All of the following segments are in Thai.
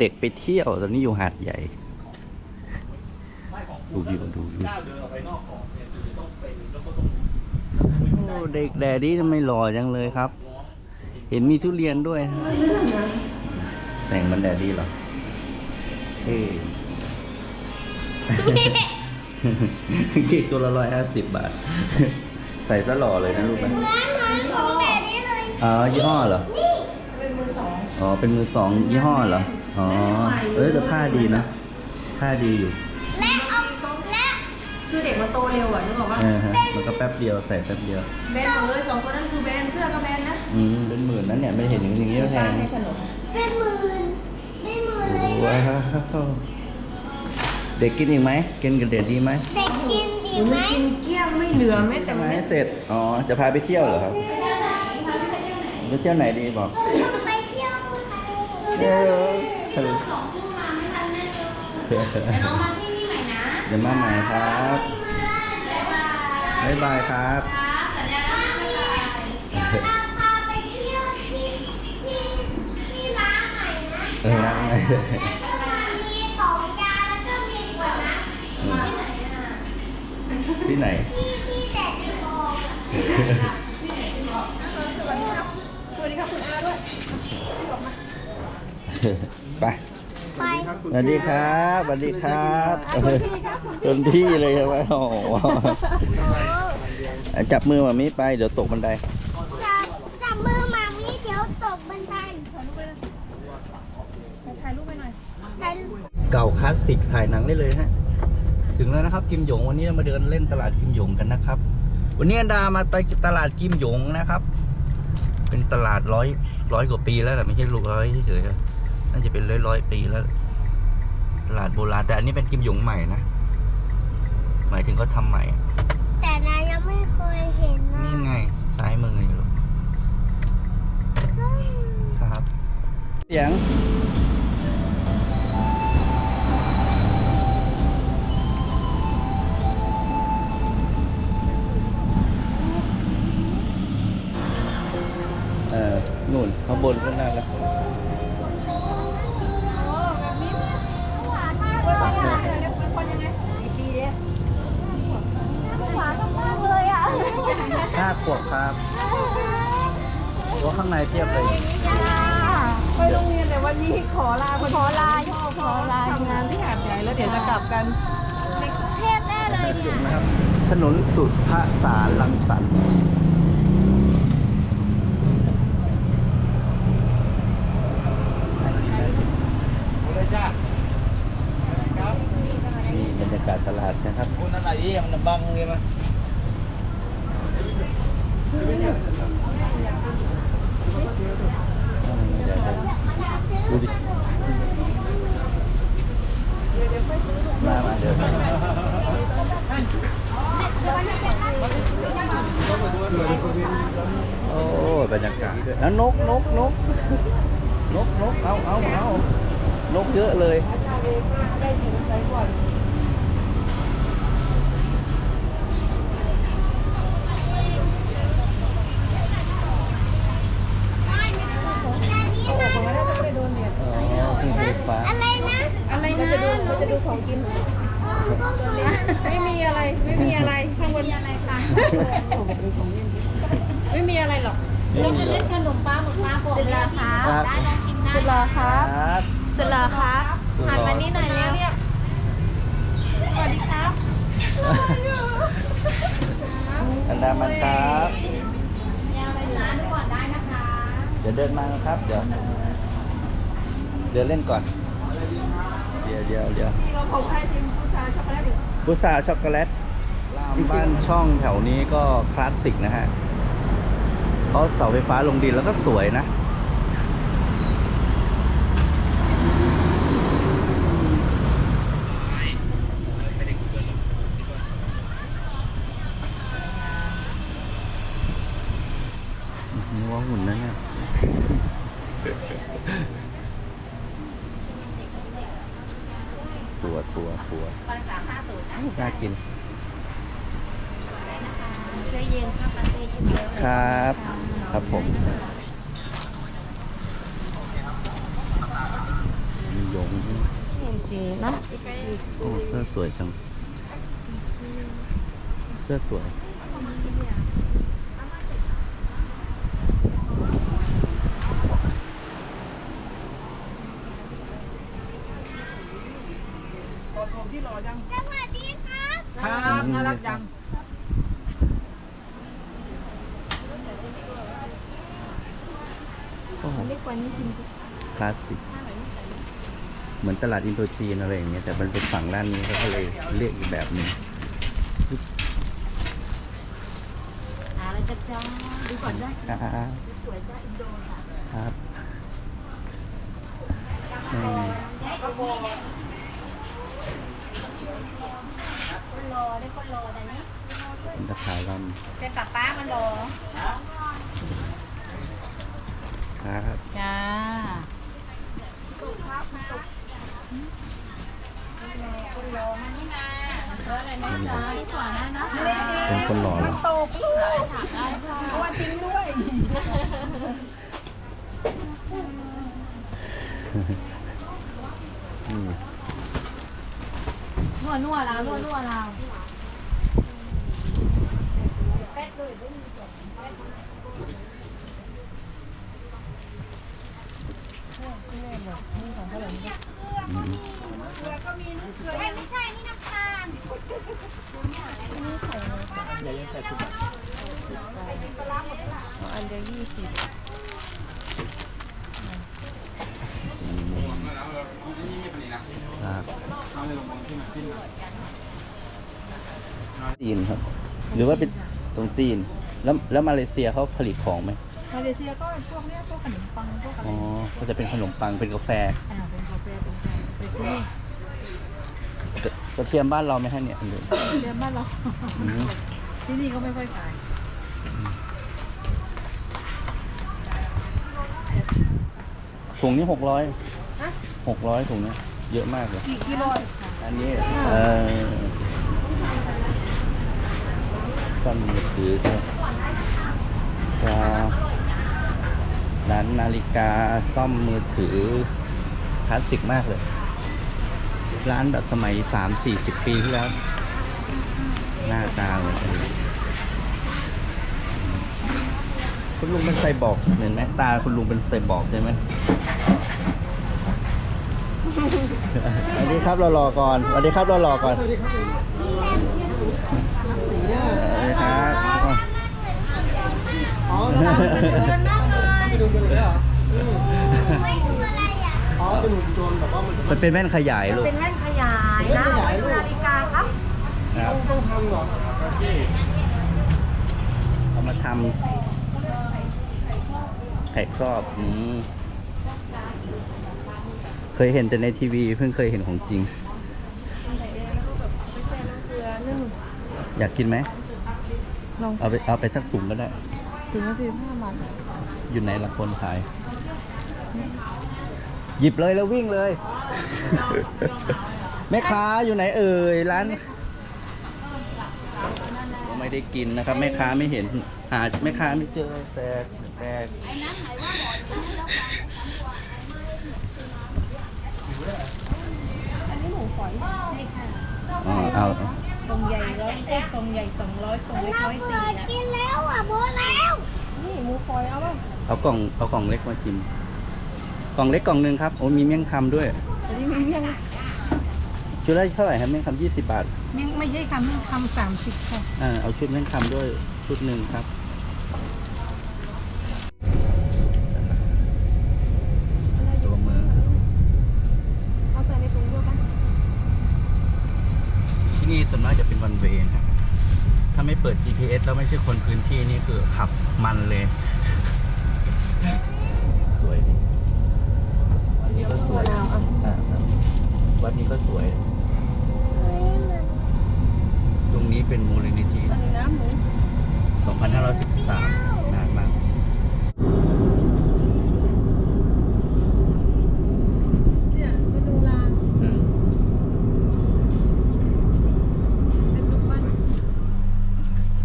เด็กไปเที่ยว ตอนนี้อยู่หาดใหญ่ ดูวิวดูวิวก้าวเดินออกไปนอกเกาะเนี่ยคือต้องเป็นแล้วก็ต้องโอ้เด็กแดดดี้ทำไมหล่อจังเลยครับ เห็นมีทุเรียนด้วยนะแต่งมันแดดดี้เหรอเท่เค้กตัวละร้อยห้าสิบบาท ใส่ซะหล่อเลยนะลูกนะเหมือนเหมือนของแบบนี้เลยอ๋อยี่ห้อเหรอนี่อ๋อ เป็นมือสองยี่ห้อเหรอ อ๋อเอ้ยแต่ผ้าดีนะผ้าดีอยู่ และเอาและคือเด็กมันโตเร็วอะนึกออกปะเออฮะมันก็แป๊บเดียวใส่แป๊บเดียว แบนหมดเลยสองตัวนั้นคือแบนเสื้อก็แบนนะ อืมเป็นหมื่นนั้นเนี่ยไม่เห็นอย่างนี้แพงเป็นหมื่นไม่หมื่นเลยว้านะวเด็กกินอีกไหมกินกับเด็กดีไหมเด็กกินดีมันไหมกินเกลี้ยงไม่เหลือแม้แต่ไม่เม็ดเสร็จอ๋อจะพาไปเที่ยวเหรอครับไปเที่ยวไหนดีบอกไปเที่ยวทะเล เออสองทุ่มมาไม่ทันแน่เลยเดี๋ยวน้องมาที่นี่ใหม่นะเดี๋ยวมาใหม่ครับมาได้บ๊ายบายบ๊ายบายครับครับสัญญาณว่ามีเดี๋ยวเราพาไปเที่ยวที่ที่ที่ร้านใหม่นะเออรักไหมแล้วก็มีของยาแล้วก็มีขวดนะที่ไหนอะที่ไหนที่ที่แต่สิบโมงอะ ไปไปสวัสดีครับสวัสดีครับจนพี่เลยใช่ไหมโอ้โหจับมือมามิไปเดี๋ยวตกบันไดจับจับมือมามีเดี๋ยวตกบันไดถ่ายรูปไปหน่อยถ่ายรูปเก่าคลาสสิกถ่ายหนังได้เลยฮะถึงแล้วนะครับกิมหยงวันนี้เรามาเดินเล่นตลาดกิมหยงกันนะครับ วันนี้อันดามาตลาดกิมหยงนะครับ เป็นตลาดร้อยร้อยกว่าปีแล้วแต่ไม่ใช่ลูกร้อยเฉยๆ น่าจะเป็นร้อยร้อยปีแล้วตลาดโบราณแต่อันนี้เป็นกิมหยงใหม่นะหมายถึงเขาทำใหม่ แต่นายยังไม่เคยเห็นนะนี่ไงซ้ายมือนี่ลูกครับเสียงเออนู่นข้างบนข้างหน้าแล้ ข้างในเทียบเลย ไปโรงเรียนแต่วันนี้ขอลาขอลาพ่อขอลาทำงานที่หาดใหญ่แล้วเดี๋ยวจะกลับกันในกรุงเทพแน่เลยถึงค่ะนะครับ ถนนสุดพระสารลังสรรค์นี่บรรยากาศตลาดนะครับคนอะไรที่มันบังเลยมั้ย เดี๋ยวจะดูดิมามาเดี๋ยว โอ้บรรยากาศแล้วนกนกนกนกนกเอาเอาเอานกเยอะเลย อ๋อเครื่องไฟฟ้า อะไรนะ อะไรนะเราจะดูของกิน ไม่มีอะไร ไม่มีอะไร ข้างบนมีอะไรคะไม่มีอะไรหรอกไม่มีหรอกขนมปังหมึกปลาโป่งเลยค่ะครับได้ลองชิมได้สุดหล่อครัคบรับสุดหล่อครับหันมานี่หน่อยเร็วเรียกสวัสดีครับอันดามันครับยาวไปร้านก่อนได้นะคะเดี๋ยวเดินมาครับ เดี๋ยว เดี๋ยวเล่นก่อน เดี๋ยวเดี๋ยวเดี๋ยวที่เราผมให้ชิมผู้ชายช็อกโกแลตอยู่พุทราช็อกโกแลตบ้านช่องแถวนี้ก็คลาสสิกนะฮะเขาเสาไฟฟ้าลงดินแล้วก็สวยนะ นี่ว่าหุ่นนะเนี่ย ตัวตัวตัว ไปสามห้าศูนย์ น่ากิน เสื้อเย็นค่ะเสื้อเย็นเลย ครับ ครับผมมีหยง ง เห็นสีนะ โอ้เสื้อสวยจัง เสื้อสวยสวัสดีครับ ครับน่ารักจังโอ้โหเล็กกว่านี้จริงคลาสสิกเหมือนตลาดอินโดจีนอะไรอย่างเงี้ยแต่มันเป็นฝั่งด้านนี้ก็เลยเรียกอีกแบบหนึง หาอะไรจะจ้าดูก่อนได้ อ่า สวยจ้าอินโดค่ะ ครับอืม คนรอได้คนรอแต่นี้เป็นตะขายลเป็นป้าป้ามันรอำครับจ้าคนรอมานี่นาเชื่ออะไรนะจ๊ะนี่ก่อนนะเนาะเป็นคนหล่อเลยตกลูกเพราะว่าจริงด้วย อืม นัวนัวเรานัวนัวเราอืมไม่ไม่ใช่ นี่น้ำตาลอันเดียวยี่สิบ ครับจีนครับ หรือว่าเป็นตรงจีน แล้วแล้วมาเลเซียเขาผลิตของไหมมาเลเซียก็พวกเนี้ยพวกขนมปังพวกอะไรอ๋อก็จะเป็นขนมปังเป็นกาแฟอ่าเป็นกาแฟเป็นกาแฟเป็นที่นี่กระกระเทียมบ้านเราไหมฮะเนี่ยหรือเรียนบ้านเราอืมที่นี่ก็ไม่ค่อยขายถุงนี้หกร้อยหกร้อยถุงเนี้ย เยอะมากเลยกี่กิโลอันนี้เออซ่อมมือถือด้วยก็ร้านนาฬิกาซ่อมมือถือคลาสสิกมากเลย ร้านแบบสมัยสามสี่สิบปีที่แล้ว หน้าตาเลยคุณลุงเป็นไซบอร์กเห็นไหมตาคุณลุงเป็นไซบอร์กใช่ไหม สวัสดีครับรอรอก่อนสวัสดีครับรอรอก่อนสวัสดีครับสวัสดีครับอ๋อไม่ดูอะไรอะอ๋อเป็นหุ่นยนต์แบบว่ามันมันเป็นแว่นขยายลูกเป็นแว่นขยายนะเอาไว้ดูนาฬิกาครับครับต้องทำเหรอพี่เอามาทำไข่ครอบอืม เคยเห็นแต่ในทีวี เพิ่งเคยเห็นของจริง อยากกินไหม ลองเอาไปเอาไปสักถุงก็ได้ ถึงนาทีห้าบาทอยู่ไหนละคนขาย หยิบเลยแล้ววิ่งเลย แม่ค้าอยู่ไหนเอ่ยร้านไม่ได้กินนะครับแม่ค้าไม่เห็นหาแม่ค้าไม่เจอแต่แต่ ใช่ค่ะอ๋อเอากล่องใหญ่ร้อยเอ้ยกล่องใหญ่สองร้อยกล่องเล็กร้อยสี่อะกินแล้วอะโบแล้ว นี่หมูฟอยเอาป่ะเอากล่องเอากล่องเล็กมาชิม กล่องเล็กกล่องหนึ่งครับ โอ้มีเมี่ยงคำด้วยอันนี้มีเมี่ยงชุดละเท่าไหร่ครับเมี่ยงคำยี่สิบบาทเมี่ยงไม่ใช่คำเมี่ยงคำสามสิบค่ะ อ่าเอาชุดเมี่ยงคำด้วยชุดหนึ่งครับ ตัวเมือง เอาใส่ในถุงเดียวกัน ที่นี่ส่วนมากจะเป็นวันเวย์ครับถ้าไม่ เปิด GPS แล้วไม่ใช่คนพื้นที่นี่คือขับมันเลย สวยดีวัดนี้ก็สวยอ่าครับวัดนี้ก็สวย ตรงนี้เป็นมูลนิธิอันนี้นะหมู2513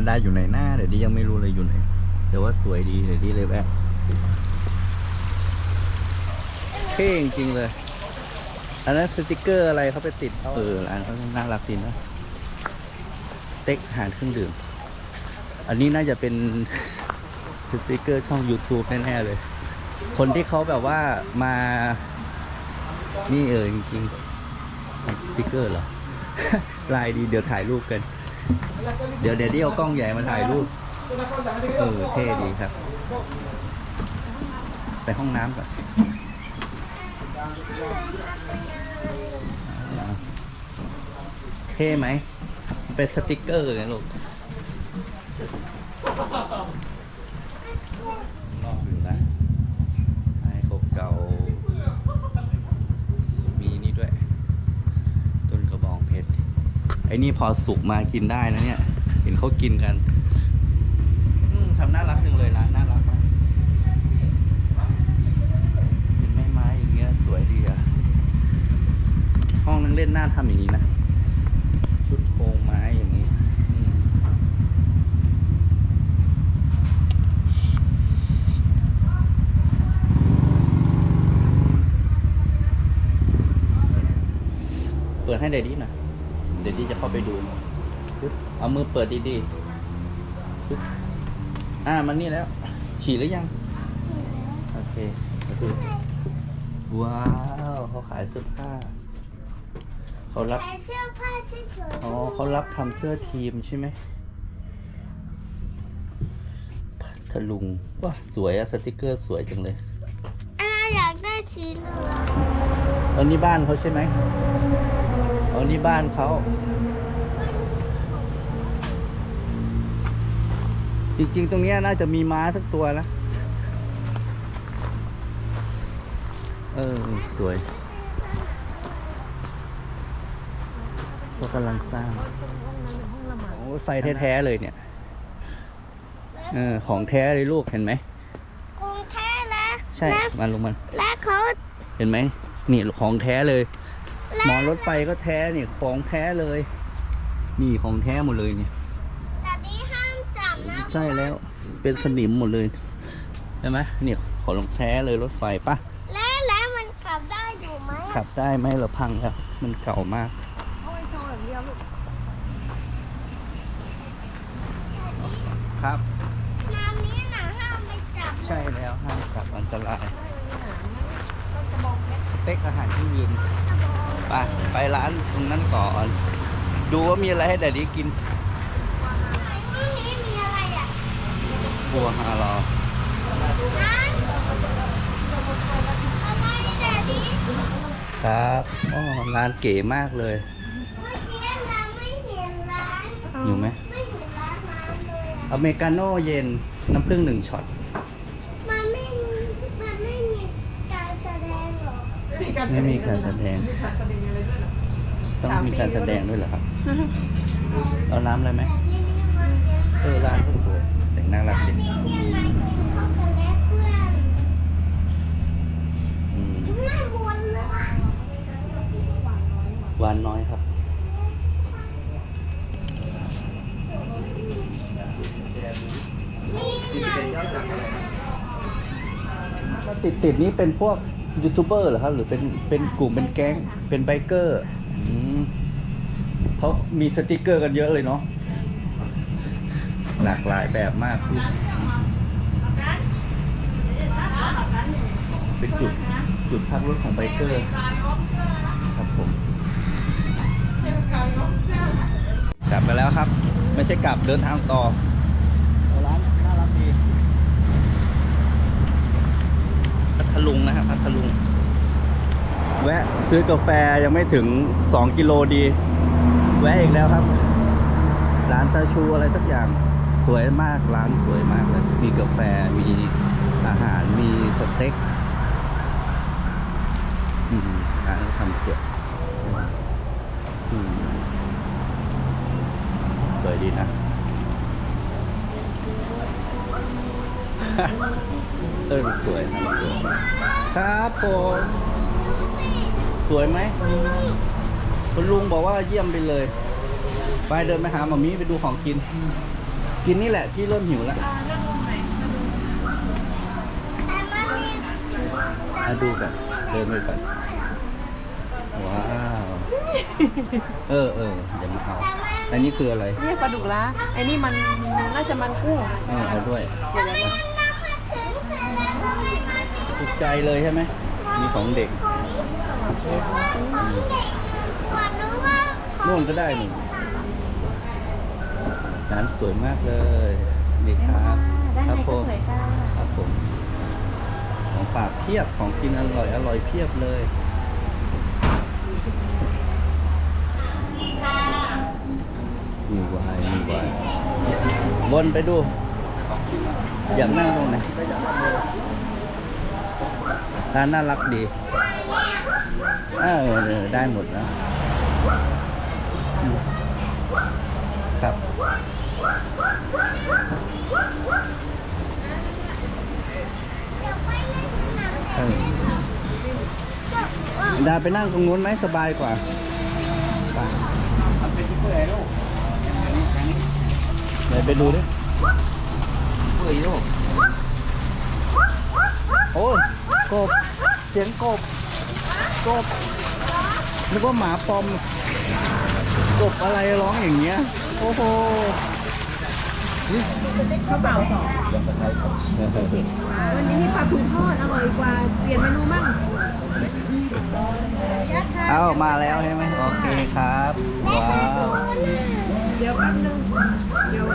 นดาอยู่ไหนหน้าเดี๋ยวดียังไม่รู้เลยอยู่ไหนแต่ว่าสวยดีเดี๋ยวดีเลยแวะเท่จริงๆเลย อันนั้นสติกเกอร์อะไรเขาไปติดเออร้านเขาน่ารักดีนะสเต็กอาหารเครื่องดื่ม อันนี้น่าจะเป็นสติกเกอร์ช่อง YouTube แน่ๆเลย คนที่เขาแบบว่ามา นี่เออจริงๆสติกเกอร์เหรอลายดีเดี๋ยวถ่ายรูปกัน เดี๋ยวเดี๋ยวเดี๋ยวเอากล้องใหญ่มาถ่ายรูปเออเท่ดีครับ ไปห้องน้ำก่อนเท่ไหม เป็นสติกเกอร์ไงลูกนอกอยู่นะไอ้เก่าๆมีนี่ด้วย ต้นกระบองเพชร ไอ้นี่พอสุกมากินได้นะเนี่ย เห็นเขากินกันอืมทำน่ารักจังเลยนะน่ารักมากเป็นไม้ไม้อย่างเงี้ยสวยดีอะห้องนั่งเล่นน่าทำอย่างนี้นะ ชุดโครงไม้อย่างนี้อืมเปิดให้เดดดี้หน่อย เดดดี้จะเข้าไปดูปึ๊บเอามือเปิดดีๆปึ๊บอ่ามันนี่แล้ว ฉีดหรือยัง โอเคมาดูว้าวเขาขายเสื้อผ้า เขารับใส่เสื้อผ้าเฉยๆอ๋อเขารับทำเสื้อทีมใช่ไหมพัทลุงว้าสวยอะสติกเกอร์สวยจังเลยอันนั้นอยากได้สีเหลืองเอานี่บ้านเขาใช่ไหม เอานี่บ้านเขาจริงๆ ตรงเนี้ยน่าจะมีม้าสักตัวนะ เออ สวยเขากำลังสร้าง โอ้ยไฟแท้ๆเลยเนี่ย เออ ของแท้เลยลูกเห็นไหมกรุงเทพแล้วใช่และมันลงมัน และเขา เห็นไหม นี่ของแท้เลยและ หมอนรถไฟก็แท้เนี่ยของแท้เลย นี่ของแท้หมดเลยเนี่ยแต่นี้ห้ามจับนะใช่แล้วเป็นสนิมหมดเลยใช่ไหมนี่ของแท้เลยรถไฟปะและแล้วมันกลับได้อยู่ไหมขับได้ไหมเราพังแล้วมันเก่ามากเอาไว้โชว์อย่างเดียวลูกครับน้ำนี้นะห้ามไปจับเลใช่ยแล้วห้ามขับอันตรายต้นกระบองเพชรสเต็กอาหารที่ยืน ไปไปร้านตรงนั้นก่อน ดูว่ามีอะไรให้แดดดี้กินห้องนี้มีอะไรอะบัวฮารอร้านอะไรเด็ดดีครับอ๋อร้านเก๋มากเลยเมื่อกี้เราไม่เห็นร้านอยู่ไหมไม่เห็นร้านน้ำเลยอะอเมริกาโน่เย็นน้ำผึ้งหนึ่งช็อตมันไม่มีมันไม่มีการแสดงหรอไม่มีการแสดง ต้องมีการแสดงด้วยเหรอครับ เอาน้ำอะไรไหมแต่ที่นี่มันเยอะเออร้านก็สวยแต่งน่ารักดีมีที่ไหนกินข้าวกันและเพื่อนอืมเพื่อนวนเลยหวานน้อยครับมีหนังสือติดติดๆนี้เป็นพวกยูทูบเบอร์เหรอครับ หรือเป็นเป็นกลุ่มเป็นแก๊งเป็นไบเกอร์อืม เขามีสติกเกอร์กันเยอะเลยเนาะหลากหลายแบบมากเป็นจุดจุดพักรถของไบเกอร์ครับผมกลับไปแล้วครับ ไม่ใช่กลับเดินทางต่อร้านน่ารักดีพัทลุงนะครับพัทลุง แวะซื้อกาแฟยังไม่ถึง 2 กิโลดี แวะอีกแล้วครับ ร้านตาชูอะไรสักอย่างสวยมากร้านสวยมากเลย มีกาแฟมีอาหารมีสเต็กร้านทำเสวยอืมสวยดีนะ เออสวยสวย ครับผม สวยไหม คุณลุงบอกว่าเยี่ยมไปเลย ไปเดินไปหาหมามีไปดูของกิน กินนี่แหละพี่เริ่มหิวแล้วแต่มันมีมาดูกันเดินไปกันว้เออเออเดี๋ยวมาเอาอันนี้คืออะไรเนี่ยปลาดุกละไอ้นี่มันน่าจะมันกุ้งเออเอาด้วยเดี๋ยวนะถูกใจเลยใช่ไหมมีของเด็ก ขวดรู้ว่าของนู่นก็ได้หนึ่งร้านสวยมากเลยดีครับด้านคในรับผก็มสวยค่ะครับผมของฝากเพียบของกินอร่อยอร่อยเพียบเลยมีวายมีวายวนไปดู อยากนั่งตรงไหน ร้านน่ารักดีเออเออได้หมดนะอืมครับเออดาไปนั่งตรงนู้นไหมสบายกว่าไปมันเป็นที่เพื่ออะไรลูกอันนี้อันนี้ไหนไปดูดิเพื่อลูกโอ้ย กบ เสียงกบ กบนึกว่าหมาปอม กบอะไรร้องอย่างเงี้ย โอ้โหข้าวเปล่าสองวันนี้มีปลาทูทอดอร่อยกว่า เปลี่ยนเมนูมั่งเอามาแล้วใช่ไหมโอเคครับว้าวเดี๋ยวแป๊บนึงเดี๋ยว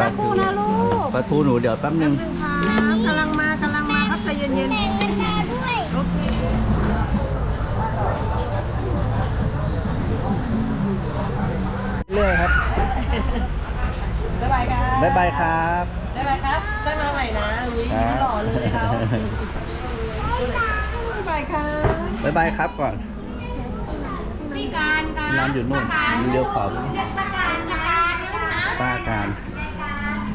ปลาทูนะลูกปลาทูหนูเดี๋ยวแป๊บนึงครับกำลังมากำลังมาครับใจเย็นแบ่งกันดาด้วยๆโอเคเรื่อยครับบ๊ายบายครับบ๊ายบายครับ บ๊ายบายครับได้มาใหม่นะอุ้ยครับ หล่อเลยเขาบ๊ายบายครับ บ๊ายบายครับก่อนพี่การการน้ำอยู่นู่นเลี้ยวขวาป้าการการนะ ป้าการ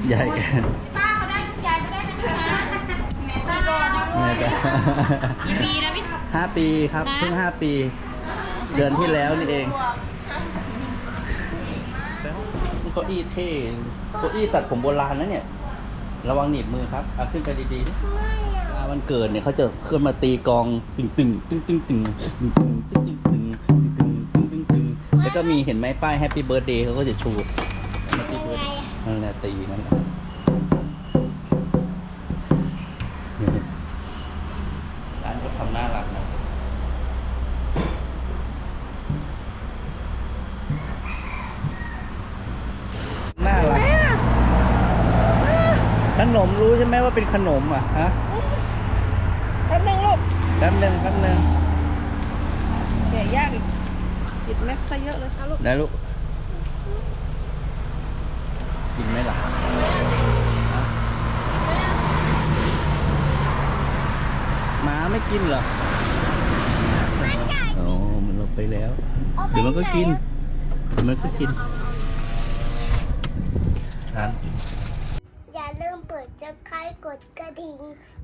ใหญ่กันป้าเขาได้ยายเขาได้นะคะป้าก่อนนะลูแม่กก็กี่ปีนะพี่ห้าปีครับเพิ่งห้าปี เดือนที่แล้วนี่เองนี่เก้าอี้เท่เก้าอี้ตัดผมโบราณนะเนี่ย ระวังหนีบมือครับเอาขึ้นไปดีๆดิเวลาวันเกิดเนี่ยเขาจะขึ้นมาตีกลองตึงตึงตึงตึงตึงตึงตึงตึงตึงตึงตึงตึงตึงตึงแล้วก็มีเห็นไหมป้ายแฮปปี้เบิร์ดเดย์เขาก็จะชู Happy Birthday นั่นแหละตีนั่นแหละร้านก็ทำน่ารักนะน่ารัก ขนมรู้ใช่ไหมว่าเป็นขนมอะฮะแป๊บนึงลูกแป๊บหนึงแป๊บหนึงเดี๋ยวยากอีกติดแม็กซ์ซะเยอะเลยครับลูก ได้ลูก กินไหมล่ะฮะหมาไม่กินเหรอโอ้มันลงไปแล้ว เดี๋ยวมันก็กินเดี๋ยวมันก็กินร้านอย่าลืมเปิดจะคายกดกระดิ่ง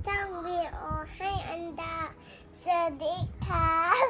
ช่องวีโอให้อันดาสวัสดีครับ